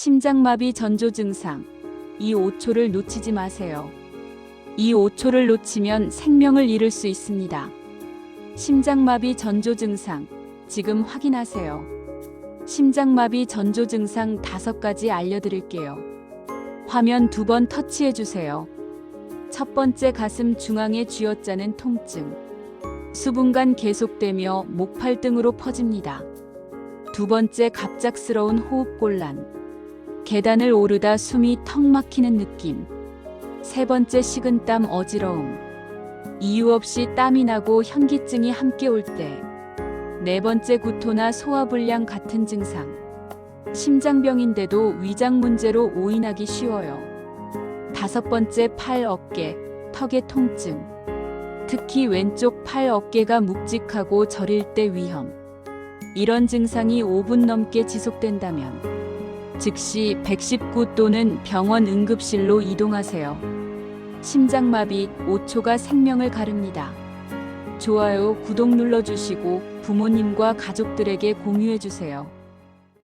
심장마비 전조 증상. 이 5초를 놓치지 마세요. 이 5초를 놓치면 생명을 잃을 수 있습니다. 심장마비 전조 증상. 지금 확인하세요. 심장마비 전조 증상 다섯 가지 알려드릴게요. 화면 두 번 터치해 주세요. 첫 번째 가슴 중앙에 쥐어짜는 통증. 수분간 계속되며 목팔등으로 퍼집니다. 두 번째 갑작스러운 호흡곤란. 계단을 오르다 숨이 턱 막히는 느낌. 세 번째 식은 땀 어지러움. 이유 없이 땀이 나고 현기증이 함께 올 때. 네 번째 구토나 소화불량 같은 증상. 심장병인데도 위장 문제로 오인하기 쉬워요. 다섯 번째 팔 어깨, 턱의 통증. 특히 왼쪽 팔 어깨가 묵직하고 저릴 때 위험. 이런 증상이 5분 넘게 지속된다면 즉시 119 또는 병원 응급실로 이동하세요. 심장마비 5초가 생명을 가릅니다. 좋아요, 구독 눌러주시고 부모님과 가족들에게 공유해주세요.